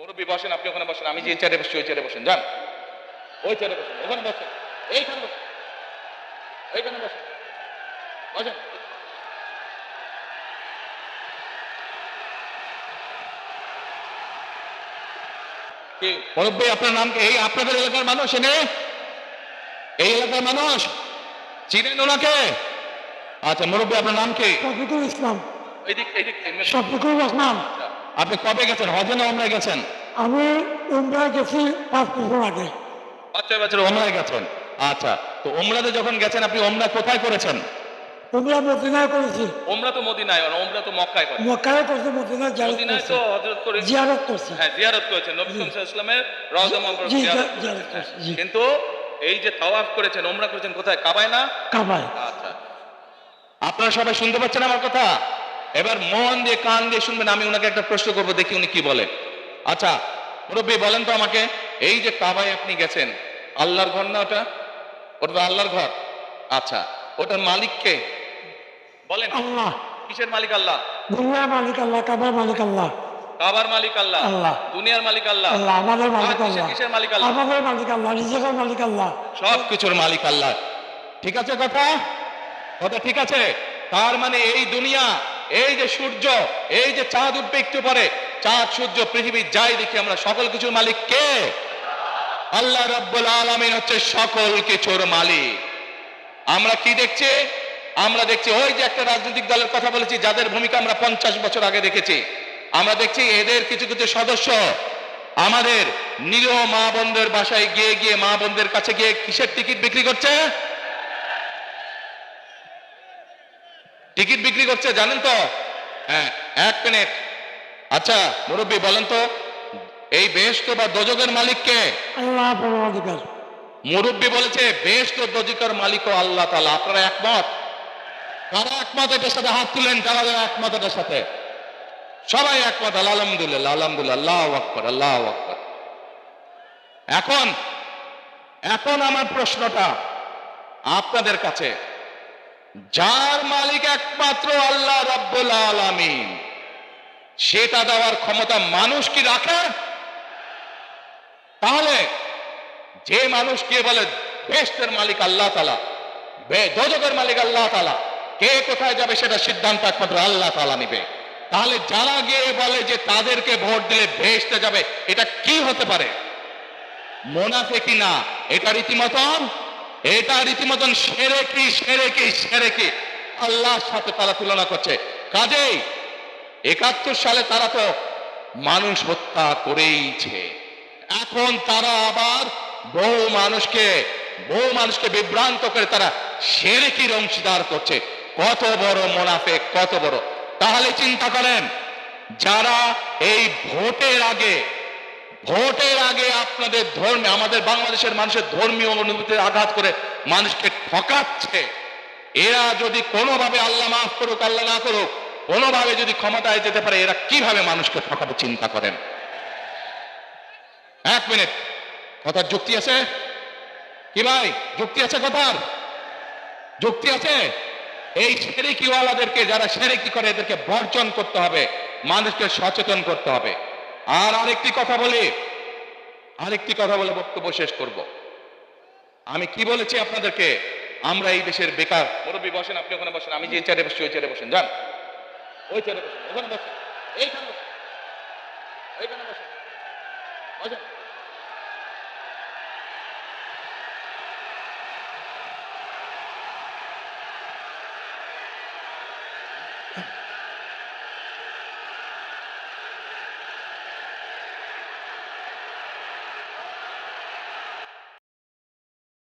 মুরব্বী বসেন আপনি ওখানে বসেন। আমি যে চেয়ারে বসছি ওই চেয়ারে বসেন যান। ওই চেয়ারে বসেন ওখানে বসেন। এইখানে বসেন। এইখানে বসেন। বসেন। কি মুরব্বী আপনার নাম কি? এই আপনাদের এলাকার মানুষ এনে এই এলাকার মানুষ? চিনেন ওনাকে? আচ্ছা মুরব্বী আপনার নাম কি? শফিকুল ইসলাম। এইদিক এইদিক এমনি- শফিকুল রহমান আপনি কবে গেছেন? হজে না ওমরায় গেছেন? আমি উমরায় গেছি পাঁচ বছর আগে। বাচ্চা বছর ওমরায় গেছেন। আচ্ছা তো ওমরাতে যখন গেছেন আপনি ওমরা কোথায় করেছেন? উমরা মদিনায় করেছি। ওমরা তো মদিনায় আর ওমরা তো মক্কায় করে মক্কায় করছি মদিনায় জিয়ারত মদিনায় তো হযরত করে জিয়ারত করছি। হ্যাঁ জিয়ারত করেছেন। নবী সাল্লাল্লাহু আলাইহি ওয়াসাল্লামের রওজা মুবারক জিয়ারত জি, জিয়ারত করেছি, জি। কিন্তু এই যে তাওয়াফ করেছেন ওমরা করেছেন কোথায়? কাবায় না? কাবায়। আচ্ছা। আপনারা সবাই শুনতে পাচ্ছেন আমার কথা? এবার মন দিয়ে কান দিয়ে শুনবেন আমি ওনাকে একটা প্রশ্ন করব দেখি উনি কি বলে। আচ্ছা মুরব্বী বলেন তো আমাকে এই যে কাবায় আপনি গেছেন আল্লাহর ঘর না ওটা? ওটা তো আল্লাহর ঘর। আচ্ছা ওটার মালিক কে? বলেন আল্লাহ। কিসের মালিক আল্লাহ? দুনিয়ার মালিক আল্লাহ কাবার মালিক আল্লাহ। কাবার মালিক আল্লাহ। আল্লাহ। দুনিয়ার মালিক আল্লাহ। আল্লাহ আমাদের মালিক আল্লাহ। কিসের মালিক আল্লাহ? আমাদের মালিক আল্লাহ নিজেদের মালিক আল্লাহ। সব কিছুর মালিক আল্লাহ। ঠিক আছে কথা? কথা ঠিক আছে? তার মানে এই দুনিয়া এই যে সূর্য, এই যে চাঁদ উঠবে একটু পরে, চাঁদ, সূর্য, পৃথিবী যাই দেখি আমরা, সকল কিছুর মালিক কে? আল্লাহ রব্বুল আলামিন হচ্ছে সকল কিছুর মালিক। আমরা কি দেখছি? আমরা দেখছি ওই যে একটা রাজনৈতিক দলের কথা বলেছি, যাদের ভূমিকা আমরা পঞ্চাশ বছর আগে দেখেছি। আমরা দেখছি এদের কিছু কিছু সদস্য আমাদের নিরীহ মা বোনদের বাসায় গিয়ে গিয়ে মা বোনদের কাছে গিয়ে কিসের টিকিট বিক্রি করছে? টিকিট বিক্রি করছে জানেন তো? হ্যাঁ এক মিনিট। আচ্ছা মুরব্বী বলেন তো এই বেহেশত বা দোজকের মালিককে আল্লাহ পরমাধিকার মুরব্বী বলেছে বেহেশত দোজকের ও আল্লাহ তাআলা। আপনারা একমত? কারা একমত এটার সাথে হাত তুলেন? যারা যারা একমত এটার সাথে? সবাই একমত আলহামদুলিল্লাহ আলহামদুলিল্লাহ আল্লাহ আকবর আল্লাহ আকবর। এখন এখন আমার প্রশ্নটা আপনাদের কাছে। যার মালিক একমাত্র আল্লাহ রব্বুল আলামিন, সেটা দেওয়ার ক্ষমতা মানুষ কি রাখে? তাহলে যে মানুষ কে বলে বেস্টের মালিক আল্লাহ তালা দোজকের মালিক আল্লাহ তালা কে কোথায় যাবে সেটা সিদ্ধান্ত একমাত্র আল্লাহ তালা নিবে। তাহলে যারা গিয়ে বলে যে তাদেরকে ভোট দিলে ভেস্তে যাবে, এটা কি হতে পারে? মোনাফে কি না, এটা রীতিমতন এটা রীতিমতন সেরে কি সেরে কি সেরে কি? আল্লাহর সাথে তারা তুলনা করছে। কাজেই একাত্তর সালে তারা তো মানুষ হত্যা করেইছে এখন তারা আবার বহু মানুষকে বহু মানুষকে বিভ্রান্ত করে তারা সেরেকির অংশীদার করছে। কত বড় মোনাফে কত বড়। তাহলে চিন্তা করেন, যারা এই ভোটের আগে ভোটের আগে আপনাদের ধর্মে, আমাদের বাংলাদেশের মানুষের ধর্মীয় অনুভূতিতে আঘাত করে মানুষকে ঠকাচ্ছে। এরা যদি কোনোভাবে আল্লাহ মাফ করুক, আল্লাহ না করুক, কোনোভাবে যদি ক্ষমতায় যেতে পারে, এরা কীভাবে মানুষকে ঠকাবে চিন্তা করেন? এক মিনিট। কথার যুক্তি আছে? কি ভাই? যুক্তি আছে কথার? যুক্তি আছে? এই সেরেকিওয়ালাদেরকে, যারা সেরেকি করে, এদেরকে বর্জন করতে হবে, মানুষকে সচেতন করতে হবে। আর আরেকটি কথা বলে, আরেকটি কথা বলে বক্তব্য শেষ করব। আমি কি বলেছি আপনাদেরকে? আমরা এই দেশের বেকার মুরব্বী বসেন, আপনি ওখানে বসেন, আমি যে চেয়ারে বসছি, ওই চেয়ারে বসেন, যান। ওই চেয়ারে বসেন, ওখানে বসেন, এইখানে বসেন এইখানে বসেন বসেন।